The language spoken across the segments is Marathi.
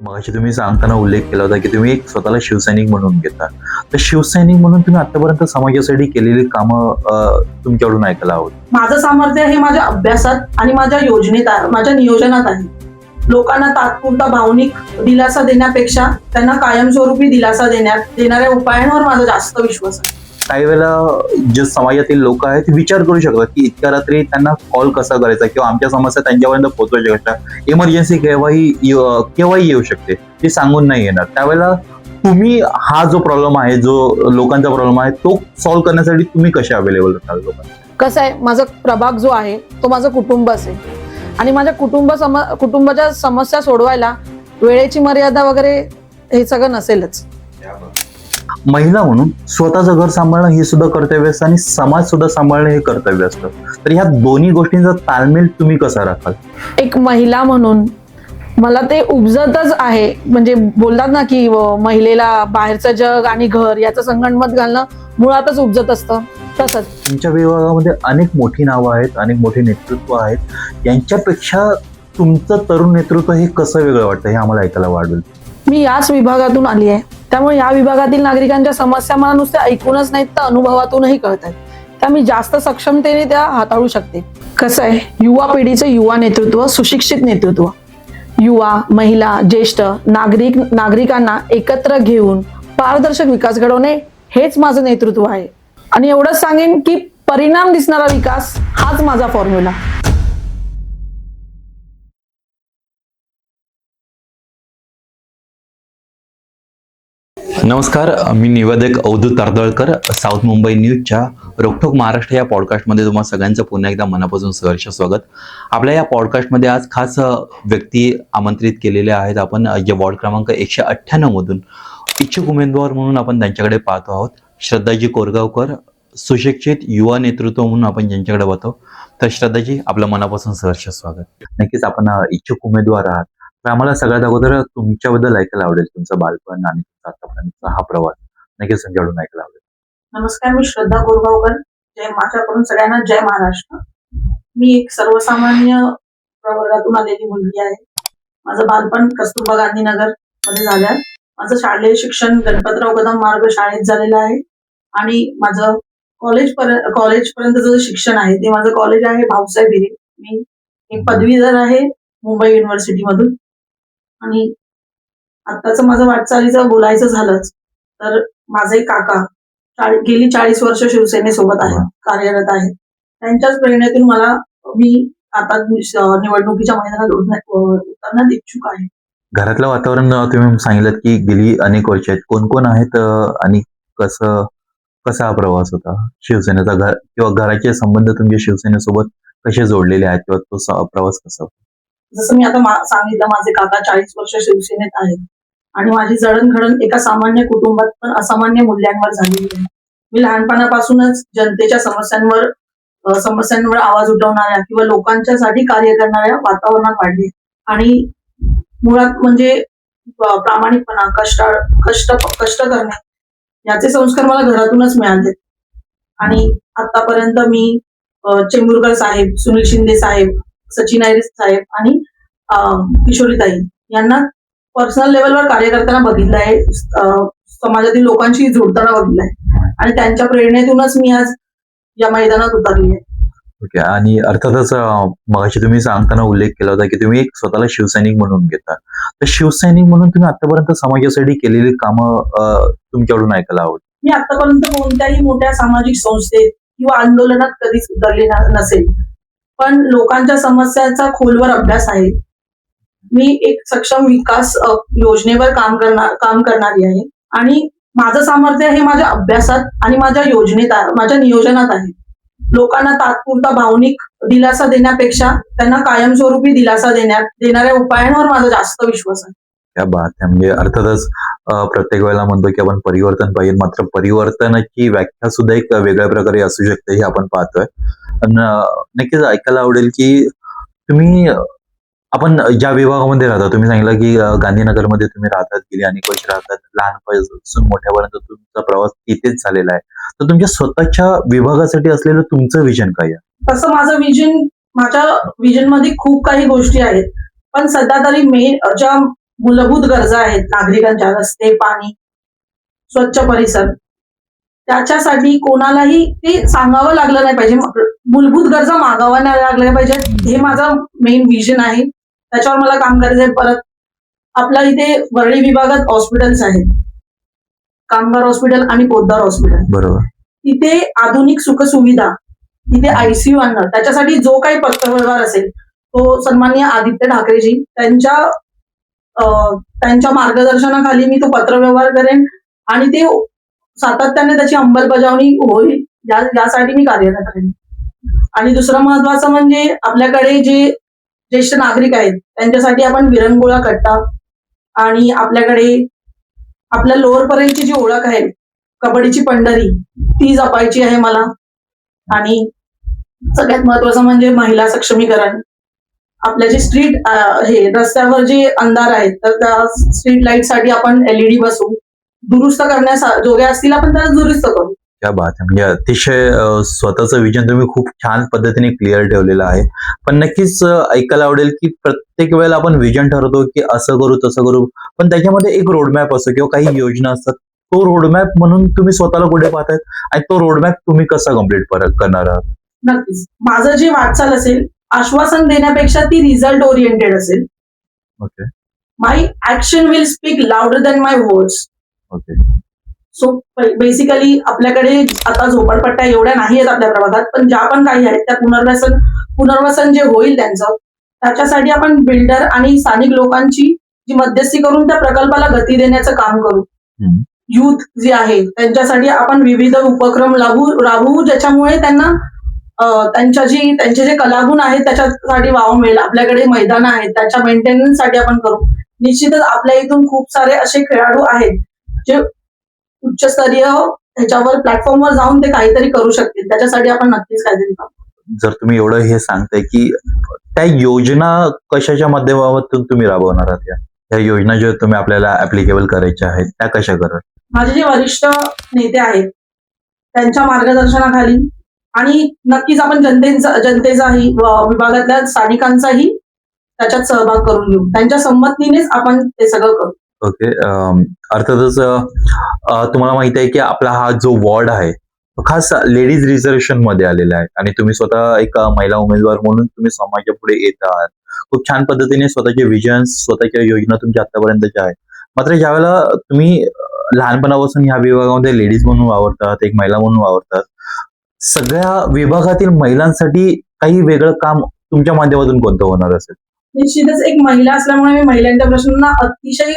मगाशी तुम्ही सांगताना उल्लेख केला होता की तुम्ही एक स्वतःला शिवसैनिक म्हणून घेता. तर शिवसैनिक म्हणून तुम्ही आतापर्यंत समाजासाठी केलेली कामं तुमच्याकडून ऐकायला आहोत. माझं सामर्थ्य हे माझ्या अभ्यासात आणि माझ्या योजनेत माझ्या नियोजनात आहे. लोकांना तात्पुरता भावनिक दिलासा देण्यापेक्षा त्यांना कायमस्वरूपी दिलासा देण्यात देणाऱ्या उपायांवर माझा जास्त विश्वास आहे. काही वेळेला जे समाजातील लोक आहेत ते विचार करू शकतात की इतक्या रात्री त्यांना कॉल कसा करायचा किंवा आमच्या समस्या त्यांच्यापर्यंत पोहोचवायच्या कशा? इमर्जन्सी केव्हाही केव्हाही येऊ शकते ते सांगून नाही येणार. त्यावेळेला तुम्ही हा जो प्रॉब्लेम आहे जो लोकांचा प्रॉब्लेम आहे तो सॉल्व्ह करण्यासाठी तुम्ही कसे अवेलेबल असाल लोकांना? कसं आहे माझा प्रभाग जो आहे तो माझं कुटुंब असेल. आणि माझ्या कुटुंब सम कुटुंबाच्या समस्या सोडवायला वेळेची मर्यादा वगैरे हे सगळं नसेलच. महिला म्हणून स्वतःचं घर सांभाळणं हे सुद्धा कर्तव्य असतं आणि समाज सुद्धा सांभाळणं हे कर्तव्य असतं. तर ह्या दोन्ही गोष्टींचा ताळमेळ तुम्ही कसा राखाल? एक महिला म्हणून मला ते उपजतच आहे. म्हणजे बोलतात ना की महिलेला बाहेरचं जग आणि घर याचं संगणमत घालणं मुळातच उपजत असतं. तसंच. तुमच्या विभागामध्ये अनेक मोठी नावं आहेत अनेक मोठे नेतृत्व आहेत. यांच्यापेक्षा तुमचं तरुण नेतृत्व हे कसं वेगळं वाटतं हे आम्हाला ऐकायला वाढेल मी याच विभागातून आली आहे. त्यामुळे या विभागातील नागरिकांच्या समस्या मला नुसत्या ऐकूनच नाहीत तर अनुभवातूनही कळत आहेत. त्या मी जास्त सक्षमतेने त्या हाताळू शकते. कसं आहे? युवा पिढीचं युवा नेतृत्व सुशिक्षित नेतृत्व. युवा महिला ज्येष्ठ नागरिक नागरिकांना एकत्र घेऊन पारदर्शक विकास घडवणे हेच माझं नेतृत्व आहे. आणि एवढंच सांगेन की परिणाम दिसणारा विकास हाच माझा फॉर्म्युला नमस्कार मी निवेदक अवधूत तारदळकर साऊथ मुंबई न्यूजच्या रोखोक महाराष्ट्र या पॉडकास्टमध्ये तुम्हाला सगळ्यांचं पुन्हा एकदा मनापासून सहर्ष स्वागत. आपल्या या पॉडकास्टमध्ये आज खास व्यक्ती आमंत्रित केलेल्या आहेत आपण जे वॉर्ड क्रमांक एकशे अठ्ठ्याण्णव मधून इच्छुक उमेदवार म्हणून आपण त्यांच्याकडे पाहतो आहोत. श्रद्धाजी कोरगावकर सुशिक्षित युवा नेतृत्व म्हणून आपण ज्यांच्याकडे पाहतो. तर श्रद्धाजी आपलं मनापासून सहर्ष स्वागत. नक्कीच आपण इच्छुक उमेदवार आहात. तर आम्हाला सगळ्यात अगोदर तुमच्याबद्दल ऐकायला आवडेल तुमचं बालपण आणि तुमचा आतापर्यंतचा हा प्रवास. नक्कीच तुमच्याकडून ऐकायला आवडेल. नमस्कार मी श्रद्धा गोरगावकर. जय माझ्याकडून सगळ्यांना जय महाराष्ट्र. मी एक सर्वसामान्य प्रवर्गातून आलेली मुलगी आहे. माझं बालपण कस्तुरबा गांधीनगरमध्ये झालं. माझं शालेय शिक्षण गणपतराव कदम मार्ग शाळेत झालेलं आहे. आणि माझं कॉलेज पर्यंत कॉलेजपर्यंतचं जे शिक्षण आहे ते माझं कॉलेज आहे भाऊसाहेब हिरे. मी एक पदवीधर आहे मुंबई युनिव्हर्सिटीमधून आणि आत्ताचं माझं वाटचालीचं बोलायचं झालंच तर माझे काका गेली चाळीस वर्ष शिवसेनेसोबत आहे कार्यरत आहे. त्यांच्याच प्रेरणेतून मला मी आता निवडणुकीच्या मैदानात उतरण्या- उतरण्यात इच्छुक आहे. घरातलं वातावरण तुम्ही सांगितलं की गेली अनेक वर्ष आहेत. कोण कोण आहेत आणि कसं कसा हा प्रवास होता? शिवसेनेचा घर किंवा घराचे संबंध तुमच्या शिवसेनेसोबत कसे जोडलेले आहेत? किंवा तो प्रवास कसा होता? जसं मी आता सांगितलं माझे काका चाळीस वर्ष शिवसेनेत आहेत. आणि माझी जडणघडण एका सामान्य कुटुंबात पण असामान्य मूल्यांवर झालेली आहे. मी लहानपणापासूनच जनतेच्या समस्यांवर समस्यांवर आवाज उठवणाऱ्या किंवा लोकांच्यासाठी कार्य करणाऱ्या वातावरणात वाढले आणि मुळात म्हणजे प्रामाणिकपणा कष्ट कष्ट कष्ट करणे याचे संस्कार मला घरातूनच मिळाले आणि आतापर्यंत मी चेंबूरकर साहेब सुनील शिंदे साहेब सचिन आयरिस साहेब आणि किशोरीताई यांना पर्सनल लेवलवर कार्य करताना बघितलं आहे. समाजातील लोकांशी जोडताना बघितलं आहे. आणि त्यांच्या प्रेरणेतूनच मी आज या मैदानात उतरली आहे. ओके. आणि अर्थातच मगाशी तुम्ही सांगताना उल्लेख केला होता की तुम्ही एक स्वतःला शिवसैनिक म्हणून घेता. तर शिवसैनिक म्हणून तुम्ही आतापर्यंत समाजासाठी केलेली कामं तुमच्याकडून ऐकायला आवडत मी आतापर्यंत कोणत्याही मोठ्या सामाजिक संस्थेत किंवा आंदोलनात कधीच उतरले नसेल. पण लोकांच्या समस्यांचा खोलवर अभ्यास आहे. मी एक सक्षम विकास योजनेवर काम करणार काम करणारी आहे. आणि माझं सामर्थ्य हे माझ्या अभ्यासात आणि माझ्या योजनेत माझ्या नियोजनात आहे. लोकांना तात्पुरता भावनिक दिलासा देण्यापेक्षा त्यांना कायमस्वरूपी दिलासा देण्यात देणाऱ्या उपायांवर माझा जास्त विश्वास आहे. त्या बात म्हणजे अर्थातच प्रत्येक वेळेला म्हणतो की आपण परिवर्तन पाहिजे मात्र परिवर्तनाची व्याख्या सुद्धा एक वेगळ्या प्रकारे असू शकते हे आपण पाहतोय. नक्कीच ऐकायला आवडेल की तुम्ही आपण ज्या विभागामध्ये राहता तुम्ही सांगितलं की गांधीनगरमध्ये तुम्ही राहतात गेली अनेक वर्ष राहतात लहानपासून मोठ्यापर्यंत तुमचा प्रवास तिथेच झालेला आहे. तर तुमच्या स्वतःच्या विभागासाठी असलेलं तुमचं विजन काय आहे? तसं माझं विजन माझ्या विजनमध्ये खूप काही गोष्टी आहेत. पण सध्या तरी मेन ज्या मूलभूत गरजा आहेत नागरिकांच्या रस्ते पाणी स्वच्छ परिसर त्याच्यासाठी कोणालाही ते सांगावं लागलं नाही पाहिजे. मूलभूत गरजा मागावा नाही लागल्या पाहिजेत हे माझं मेन विजन आहे. त्याच्यावर मला काम करायचं आहे परत आपल्या इथे वरळी विभागात हॉस्पिटल्स आहेत. कामगार हॉस्पिटल आणि पोद्दार हॉस्पिटल बरोबर. तिथे आधुनिक सुखसुविधा तिथे आयसीयू आणणं त्याच्यासाठी जो काही पत्रव्यवहार असेल तो सन्माननीय आदित्य ठाकरेजी त्यांच्या त्यांच्या मार्गदर्शनाखाली मी तो पत्रव्यवहार करेन. आणि ते सातत्याने त्याची अंमलबजावणी होईल या यासाठी मी कार्यरत आहे. आणि दुसरं महत्वाचं म्हणजे आपल्याकडे जे ज्येष्ठ नागरिक आहेत त्यांच्यासाठी आपण विरंगुळा करता. आणि आपल्याकडे आपल्या लोअर पर्यंतची जी ओळख आहे कबड्डीची पंढरी ती जपायची आहे मला. आणि सगळ्यात महत्वाचं म्हणजे महिला सक्षमीकरण. आपल्या जे स्ट्रीट हे रस्त्यावर जे अंधार आहेत तर त्या स्ट्रीट लाइटसाठी आपण एलईडी बसू दुरुस्त करण्यास जोग्या असतील आपण त्याला दुरुस्त करू. क्या बात आहे म्हणजे अतिशय स्वतःचं विजन तुम्ही खूप छान पद्धतीने क्लिअर ठेवलेलं आहे. पण नक्कीच ऐकायला आवडेल की प्रत्येक वेळेला आपण विजन ठरवतो की असं करू तसं करू. पण त्याच्यामध्ये एक रोडमॅप असतो किंवा काही योजना असतात. तो रोडमॅप म्हणून तुम्ही स्वतःला कुठे पाहताय आणि तो रोडमॅप तुम्ही कसा कंप्लीट करणार आहात? नक्कीच. माझं जे वाटचाल असेल आश्वासन देण्यापेक्षा ती रिझल्ट ओरिएंटेड असेल. Okay my action will speak louder than my words okay so basically आपल्याकडे आता झोपडपट्ट्या एवढ्या नाही आहेत आपल्या प्रभागात पण ज्या पण काही आहेत त्या पुनर्वसन पुनर्वसन जे होईल त्यांचं त्याच्यासाठी आपण बिल्डर आणि स्थानिक लोकांची जी मध्यस्थी करून त्या प्रकल्पाला गती देण्याचं काम करू. युथ जे आहे त्यांच्यासाठी आपण विविध उपक्रम लागू राबवू ज्याच्यामुळे त्यांना त्यांच्या जी त्यांचे जे कलागुण आहेत त्याच्यासाठी वाव मिळेल. आपल्याकडे मैदान आहेत त्याच्या मेंटेनन्ससाठी आपण करू. निश्चितच आपल्या इथून खूप सारे असे खेळाडू आहेत जे उच्चस्तरीय ह्याच्यावर प्लॅटफॉर्मवर जाऊन ते काहीतरी करू शकतील. त्याच्यासाठी आपण नक्कीच काहीतरी करू. जर तुम्ही एवढं हे सांगताय की त्या योजना कशाच्या माध्यमातून तुम्ही राबवणार आहात या? त्या योजना ज्या तुम्ही आपल्याला ऍप्लिकेबल करायच्या आहेत त्या कशा करत माझे जे वरिष्ठ नेते आहेत त्यांच्या मार्गदर्शनाखाली आणि नक्कीच आपण जनतेचा जनतेचाही विभागातल्या स्थानिकांचाही त्याच्यात सहभाग करून घेऊ. त्यांच्या संमतीनेच आपण ते सगळं करू. ओके अर्थातच तुम्हाला माहिती आहे की आपला हा जो वॉर्ड आहे तो खास लेडीज रिझर्वेशनमध्ये आलेला आहे. आणि तुम्ही स्वतः एक महिला उमेदवार म्हणून तुम्ही समाजापुढे पुढे येत आहात खूप छान पद्धतीने स्वतःचे विजन स्वतःच्या योजना तुमच्या आतापर्यंतच्या आहेत. मात्र ज्यावेळेला तुम्ही लहानपणापासून ह्या विभागामध्ये लेडीज म्हणून वावरतात एक महिला म्हणून वावरतात सगळ्या विभागातील महिलांसाठी काही वेगळं काम तुमच्या माध्यमातून कोणतं होणार असेल? निश्चितच एक महिला असल्यामुळे मी महिलांच्या प्रश्नांना अतिशय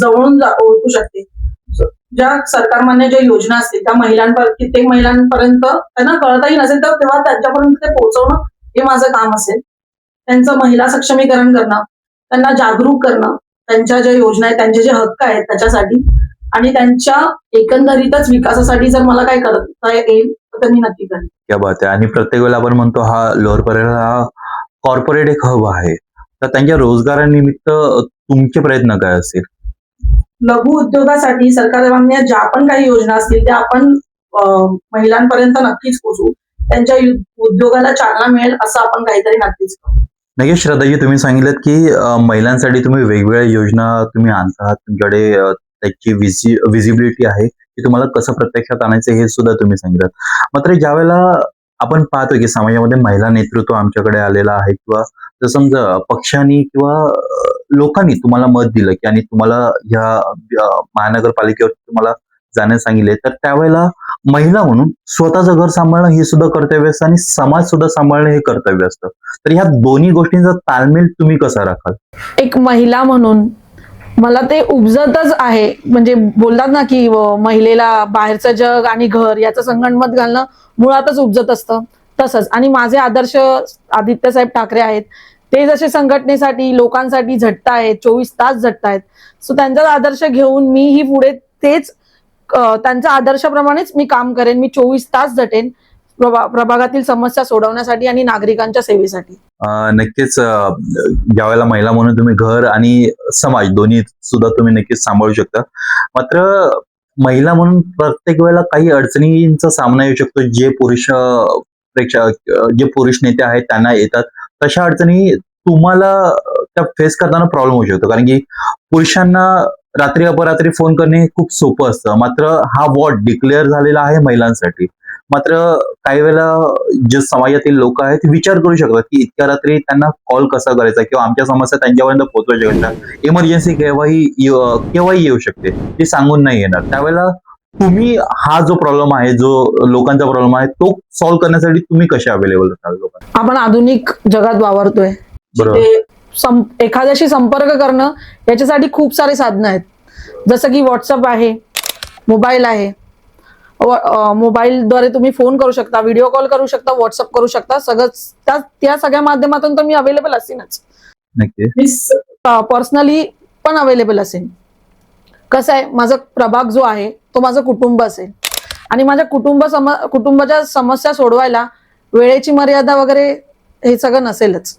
जवळून ओळखू शकते. ज्या ज्या सरकारमान्य ज्या योजना असतील त्या महिलांपर्यंत कित्येक महिलांपर्यंत त्यांना कळताही नसेल तर तेव्हा त्यांच्यापर्यंत ते पोहोचवणं हे माझं काम असेल. त्यांचं महिला सक्षमीकरण करणं त्यांना जागरूक करणं त्यांच्या ज्या योजना आहेत त्यांचे जे हक्क आहेत त्याच्यासाठी आणि त्यांच्या एकंदरीतच विकासासाठी जर मला काय करता येईल तर मी नक्की करेन. बात आहे. आणि प्रत्येक वेळेला आपण म्हणतो हा लोअर परेल हा कॉर्पोरेट एक हब आहे. तर त्यांच्या रोजगारानिमित्त तुमचे प्रयत्न काय असतील? लघु उद्योगासाठी सरकारमान्य ज्या पण काही योजना असतील त्या आपण महिलांपर्यंत नक्कीच पोचवू त्यांच्या उद्योगाला चालना मिळेल असं आपण काहीतरी नक्कीच करू. नक्कीच श्रद्धाजी तुम्ही सांगितलं की महिलांसाठी तुम्ही वेगवेगळ्या योजना तुम्ही आणतात. तुमच्याकडे त्याची विजिबिलिटी आहे की तुम्हाला कसं प्रत्यक्षात आणायचं हे सुद्धा तुम्ही सांगितलं मात्र ज्यावेळेला आपण पाहतो की समाजामध्ये महिला नेतृत्व आमच्याकडे आलेलं आहे किंवा जर समजा पक्षांनी किंवा लोकांनी तुम्हाला मत दिलं की आणि तुम्हाला या महानगरपालिकेवर तुम्हाला जाण्यास सांगितले तर त्यावेळेला महिला म्हणून स्वतःचं घर सांभाळणं हे सुद्धा कर्तव्य असतं आणि समाज सुद्धा सांभाळणं हे कर्तव्य असतं. तर ह्या दोन्ही गोष्टींचा ताळमेळ तुम्ही कसा राखाल? एक महिला म्हणून मला ते उपजतच आहे. म्हणजे बोलतात ना की महिलेला बाहेरचं जग आणि घर याचं संगणमत घालणं मुळातच उपजत असतं. तसंच. आणि माझे आदर्श आदित्य साहेब ठाकरे आहेत. ते जसे संघटनेसाठी लोकांसाठी झटतायत चोवीस तास झटतायत सो त्यांचा आदर्श घेऊन मीही पुढे तेच अं, त्यांच्या आदर्शाप्रमाणेच मी काम करेन. मी चोवीस तास झटेन प्रभा- प्रभागातील समस्या सोडवण्यासाठी आणि नागरिकांच्या सेवेसाठी. नक्कीच ज्यावेळेला महिला म्हणून तुम्ही घर आणि समाज दोन्ही सुद्धा तुम्ही नक्कीच सांभाळू शकता. मात्र महिला म्हणून प्रत्येक वेळेला काही अडचणींचा सामना येऊ शकतो. जे पुरुष प्रेक्षक जे पुरुष नेते आहेत त्यांना येतात. तशा अडचणी तुम्हाला त्या फेस करताना प्रॉब्लेम होऊ शकतो. कारण की पुरुषांना रात्री अपरात्री फोन करणे खूप सोपं असतं. मात्र हा वॉर्ड डिक्लेअर झालेला आहे महिलांसाठी. मात्र काही वेळेला जे समाजातील लोक आहेत ते विचार करू शकतात की इतक्या रात्री त्यांना कॉल कसा करायचा किंवा आमच्या समस्या त्यांच्यापर्यंत पोहोचवायच्या शकतात इमर्जन्सी केव्हाही केव्हाही येऊ शकते ते सांगून नाही येणार. त्यावेळेला तुम्ही हा जो प्रॉब्लेम आहे जो लोकांचा प्रॉब्लेम आहे तो सॉल्व्ह करण्यासाठी तुम्ही कसे अवेलेबल असाल लोकांना? आपण आधुनिक जगात वावरतोय. एखाद्याशी संपर्क करणं याच्यासाठी खूप सारे साधनं आहेत. जसं की व्हॉट्सअप आहे मोबाईल आहे. मोबाईलद्वारे तुम्ही फोन करू शकता व्हिडिओ कॉल करू शकता व्हॉट्सअप करू शकता सगळंच त्या त्या सगळ्या माध्यमातून तर मी अवेलेबल असेनच. पर्सनली पण अवेलेबल असेल कसं आहे माझा प्रभाग जो आहे तो माझं कुटुंब असेल. आणि माझ्या कुटुंब सम कुटुंबाच्या समस्या सोडवायला वेळेची मर्यादा वगैरे हे सगळं नसेलच.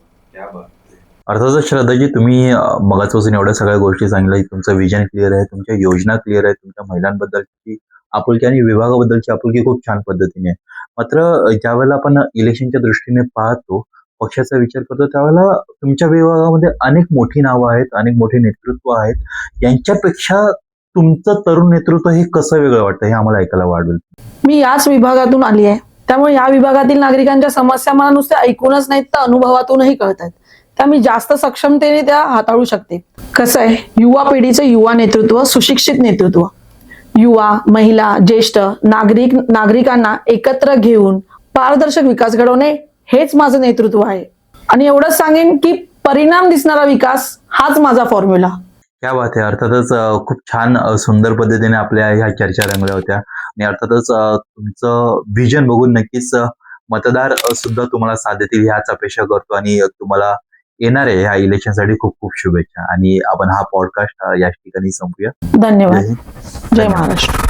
अर्थातच श्रद्धाजी तुम्ही मगाचपासून एवढ्या सगळ्या गोष्टी सांगितल्या तुमचं विजन क्लिअर आहे तुमच्या योजना क्लिअर आहे तुमच्या महिलांबद्दलची आपुलकी आणि विभागाबद्दलची आपुलकी खूप छान पद्धतीने. मात्र ज्यावेळेला आपण इलेक्शनच्या दृष्टीने पाहतो पक्षाचा विचार करतो त्यावेळेला तुमच्या विभागामध्ये अनेक मोठी नावं आहेत अनेक मोठे नेतृत्व आहेत. यांच्यापेक्षा तुमचं तरुण नेतृत्व हे कसं वेगळं वाटतं हे आम्हाला ऐकायला वाढेल मी याच विभागातून आली आहे. त्यामुळे या विभागातील नागरिकांच्या समस्या मला नुसत्या ऐकूनच नाहीत तर अनुभवातूनही कळत आहेत. त्या मी जास्त सक्षमतेने त्या हाताळू शकते. कसं आहे? युवा पिढीचं युवा नेतृत्व सुशिक्षित नेतृत्व. युवा महिला ज्येष्ठ नागरिक नागरिकांना एकत्र घेऊन पारदर्शक विकास घडवणे हेच माझं नेतृत्व आहे. आणि एवढंच सांगेन की परिणाम दिसणारा विकास हाच माझा फॉर्म्युला क्या बात आहे अर्थातच खूप छान सुंदर पद्धतीने आपल्या ह्या चर्चा रंगल्या होत्या. आणि अर्थातच तुमचं विजन बघून नक्कीच मतदार सुद्धा तुम्हाला साथ देतील ह्याच अपेक्षा करतो. आणि तुम्हाला येणार आहे ह्या इलेक्शनसाठी खूप खूप शुभेच्छा. आणि आपण हा पॉडकास्ट या ठिकाणी संपूया. धन्यवाद. जय महाराष्ट्र.